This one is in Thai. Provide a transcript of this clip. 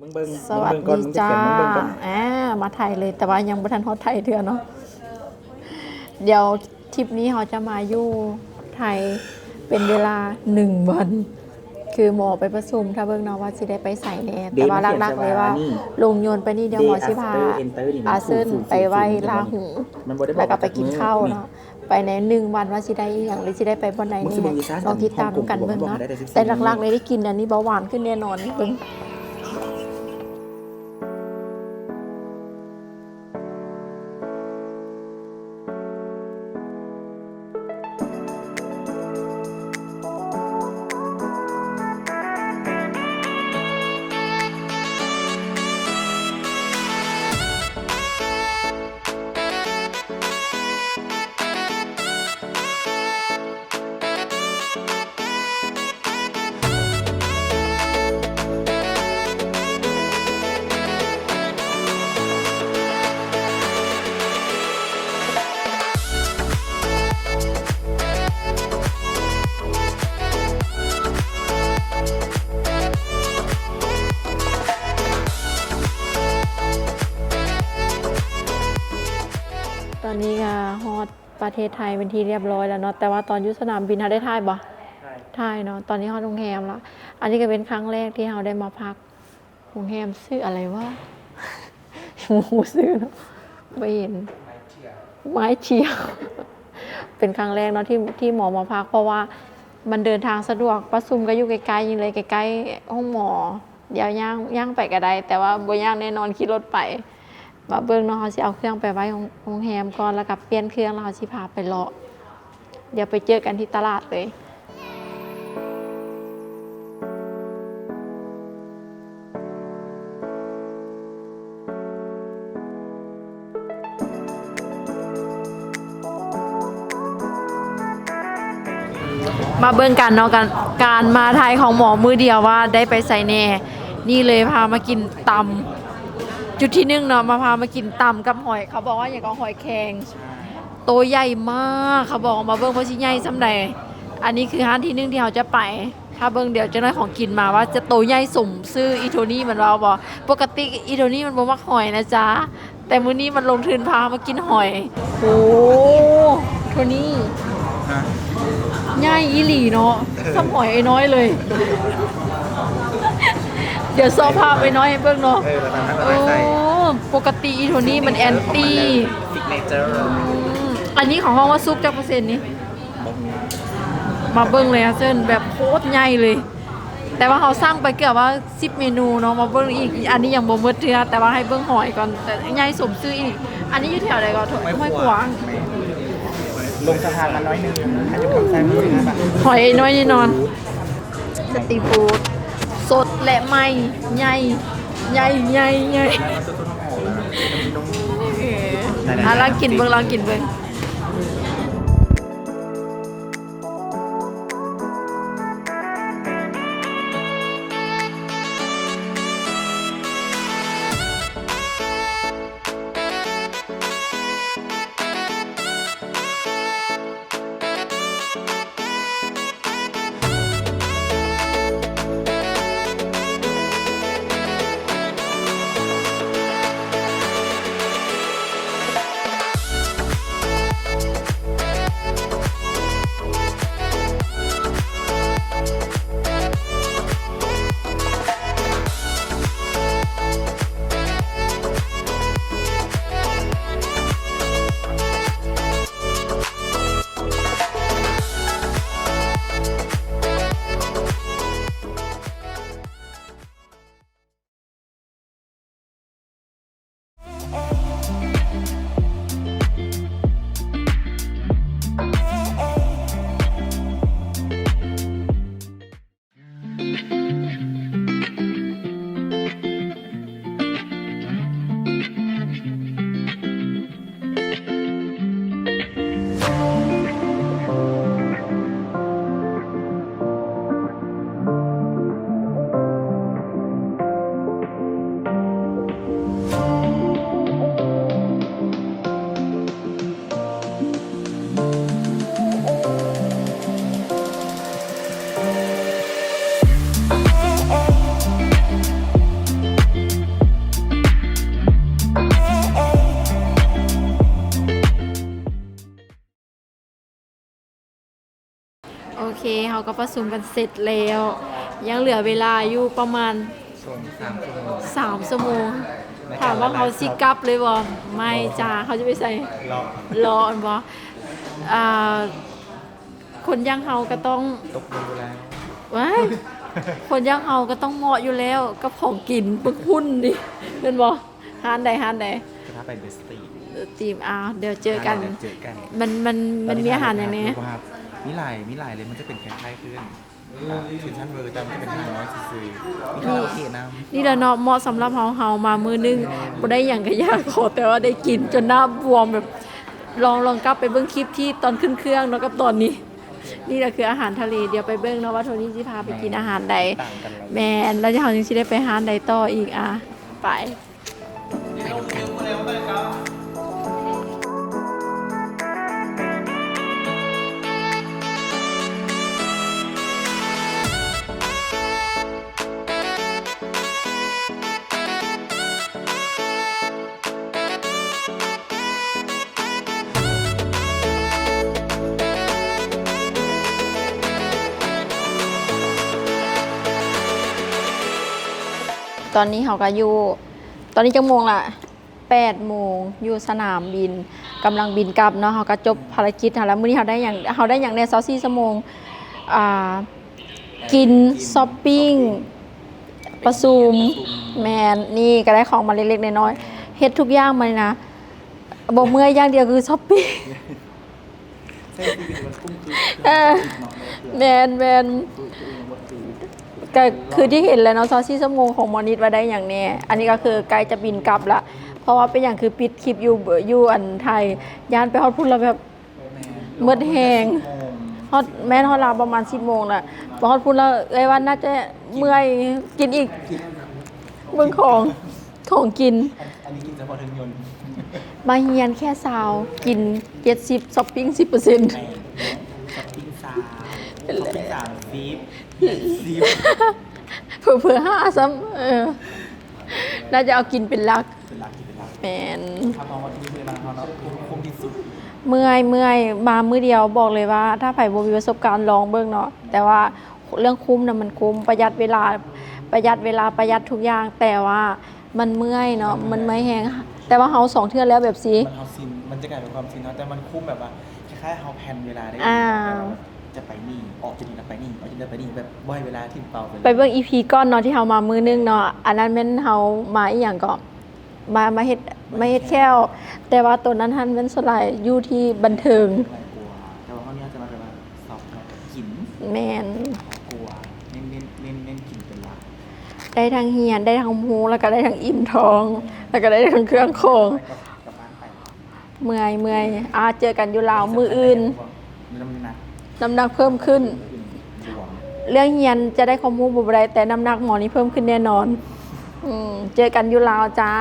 มึงเบิ่งสวัสมึงเบิ่งก่อนดีมึงจะจ้าเขียนมึงเบิ่งก่อนอ่ามาไทยเลยแต่ว่ายังไม่ทันฮอดไทยเถื่อเนาะเดี๋ยวทริปนี้เขาจะมาอยู่ไทยเป็นเวลาหนึ่งวัน คือหมอไปประชุมถ้าเบิ่งเนาะว่าสิได้ไปใส่แน่แต่ว่าหลักๆเลยว่าลงโยนต์ไปนี่เดี๋ยวหมอสิพา Day after enter นี่อาเซินไปไหว้ลาหูมันบ่ได้บอกแล้วก็ไปกินข้าวเนาะไปในหนึ่งวันว่าสิได้อหย่างหรือสิได้ไปบนไหนมึงสินี่เบิ่งอีสานลองติดตามกันเบิ่งบอกเนาะได้แต่14แต่หลักๆเลยได้กินอันนี้เบาหวานขึ้นแน่นอนเบิ่ง ประเทศไทยเป็นที่เรียบร้อยแล้วเนาะแต่ว่าตอนอยุสนามบินเขาได้ถ่ายบ่ถ่ายเนาะตอนนี้ฮอดโรงแรมละอันนี้ก็เป็นครั้งแรกที่เราได้มาพักโรงแรมชื่ออะไรวะหมูซื้อเนาะไม่เห็นไม้เชียวเป็นครั้งแรกเนาะที่ที่หมอมาพัก เพราะว่ามันเดินทางสะดวกประซุมก็อยู่ใกล้ๆยิงเลยใกล้ๆห้องหมอเดี๋ยวย่างย่างไปก็ได้แต่ว่าบ่ย่างแน่นอนขี่รถไป ว่าเบิ่งเนาะเขาสิเอาเครื่องไปไว้โรงแรมก่อนแล้วก็เปลี่ยนเครื่องแล้วเขาสิพาไปเลาะเดี๋ยวไปเจอกันที่ตลาดเลยมาเบิ่งกันเนาะกันการมาไทยของหมอมือเดียวว่าได้ไปใส่แน่ นี่เลยพามากินตำ จุดที่หนึ่งเนาะมาพามากินตำกับหอย เขาบอกว่าอย่างกับหอยแครงโตวใหญ่มากเขาบอกมาเบิ่งว่าชิ้นใหญ่สำใดอันนี้คือร้านที่หนึ่งที่เราจะไป ถ้าเบิ่งเดี๋ยวจะได้ของกินมาว่าจะโตวใหญ่สมซื้ออีโทนี่เหมือนเราบอกปกติอีโทนี่มันบ่มักหอยนะจ๊ะแต่มื้อนี้มันลงทุนพามากินหอยโอ้โทนี่ฮะง่ายอีหลีเนาะสมอยไอ้น้อยเลยเดี๋ยวซอภาพไอ้น้อยให้เบิ่งเนาะเออแบบนั้นโอ้แบบนั้นใส่ปกติอีโทนี่มันแอนตี้ซิกเนเจอร์อันนี้ของห้องว่าซุปจักเปอร์เซ็นต์นี่มาเบิ่งเลยอะเส้นแบบโคตรใหญ่เลย แต่ว่าเขาสร้างไปเกือบว่า10เมนูเนาะมาเบิ่งอีกอันนี้ยังบ่หมดเทื่อแต่ว่าให้เบิ่งหอยก่อนแต่ใหญ่สมซื้ออีกอันนี้อยู่แถวไหนก่อนห้วยขวาง ลงสะพานมาน้อยหนึงอายุคำแซมด้วยนะแบบหอยน้อยแน่นอน สตรีทฟู้ด สดและใหม่ใหญ่ใหญ่ใหญ่ใหญ่แล้วมันสุดๆหอมๆนุ่มเอออะลองกินเบิ่งลองกินเบิ่ง เคเขาก็ประชุมกันเสร็จแล้ว ยังเหลือเวลาอยู่ประมาณส่วนสามชั่วโมง3ชั่วโมง ถามว่าเขาสิกลับเลยบ่ไม่จ้าเขาจะไปใส่รอรออันบ่อ่าคนย่างเฮาก็ต้องตกดูแล้วว้ายคนย่างเฮาก็ต้องเหมาะอยู่แล้วกับของกินปึกหุ่นดิเป็นบ่ฮานใดฮานใดจะพาไปเดสตีเออทีมอ่าเดี๋ยวเจอกันเจอกัน มันมันมันมีอาหารอย่างนี้ครับ มีหลายมีหลายเลยมันจะเป็นคล้ายๆเพื่อนฟินชั่นเบอร์แต่มันจะเป็นห้าน้อยซื่อๆมีคาราโอเกะน้ำนี่แหละเนาะเหมาะสำหรับเฮาเฮามามือนึงบ่ได้อย่างก็ยากขอแต่ว่าได้กินจนหน้าบวมแบบลองลองกลับไปเบิ่งคลิปที่ตอนขึ้นเครื่องเนาะกับตอนนี้ นี่แหละคืออาหารทะเลเดี๋ยวไปเบิ่งเนาะว่าโทนี่สิพาไปกินอาหารใด ต่างกันเลยแมนแล้วจะเฮาจึงสิได้ไปหาอันใดต่ออีกอะไป ตอนนี้เขาก็อยู่ ตอนนี้จังโมงละ8โมงอยู่สนามบินกำลังบินกลับเนาะเขาก็จบภารกิจแล้วมื้อนี้เขาได้อย่างเขาได้อย่างในซอซี่ชั่วโมงอ่ากินช้อปปิ้งประชุมแมนนี่ก็ได้ของมาเล็กๆน้อยๆเฮ็ดทุกอย่างมาเลยนะบอกเมื่อยอย่างเดียวคือช้อปปิ้งเส้นที่เป็นมันกุ้งคือเออแมนแมน ก็คือที่เห็นแล้วเนาะซอซี่ชั่วโมงของมอนิตว่าได้อย่างแนี้อันนี้ก็คือใกล้จะบินกลับละเพราะว่าเป็นอย่างคือปิดคลิปอยู่เบออยู่อันไทยยานไปฮอดพุ่นแล้วแบบเมืดแหงฮอดแม่นฮอดลาวประมาณ10โมงน่ะพอฮอดพุ่นแล้วเอ้ยว่าน่าจะเมื่อยกินอีกเบิ่งของของกิน อันนี้กินเฉพาะถึงยนต์มาเฮียนแค่ซาวกิน70ช้อปปิ้ง10%แม่ช้อปปิ้งสามช้อปปิ้งสามซีฟ ซีฟเผื่อเผื่อห้าซ้ำเออน่าจะเอากินเป็นหลักเป็นหลักที่เป็นหลักแมนถ้ามองว่าที่นี่เป็นร้านเขาเนาะคุ้มที่สุดเมื่อยเมื่อยมามือเดียวบอกเลยว่า ถ้าไผ่บมีประสบการณ์ลองเบิ่งเนาะแต่ว่าเรื่องคุ้มนะมันคุ้มประหยัดเวลาประหยัดเวลาประหยัดทุกอย่าง แต่ว่ามันเมื่อยเนาะมันไม่อยแหงแต่ว่าเฮาสองเทื่อแล้วแบบสิมันเอาซินมันจะกลายเป็นความซินเนาะแต่มันคุ้มแบบว่าคล้ายๆเขาแพลนเวลาได้อ่า จะไปนี่ออกจากนี่แล้วไปนี่ออกจากนี่แล้วไปนี่แบบบ่อยเวลาที่เปล่าไปเบิ่งอีพีก้อนเนาะที่เฮามามือนึงเนาะอันนั้นแม่นเฮามาอีหยังก็มามาเฮ็ดมาเฮ็ดแค่วแต่ว่าตัวนั้นท่านเป็นสลายอยู่ที่บันเทิงกลัวแต่ว่าเขาเนี่ยจะมาแบบว่าสอบเนาะกินแมนกลัวเน้นเน้นเน้นเน้นกินเป็นหลักได้ทั้งเฮียนได้ทั้งหูแล้วก็ได้ทั้งอิ่มท้อง แล้วก็ได้ทั้งเครื่องของไปกับกับบ้านไปเมื่อยเมื่อยอาเจอกันอยู่ลาวมืออื่น น้ำหนักเพิ่มขึ้น เรื่องเฮียนจะได้ข้อมูลบุบไรแต่น้ำหนักหมอนี้เพิ่มขึ้นแน่นอน อืมเจอกันอยู่ลาวจ้า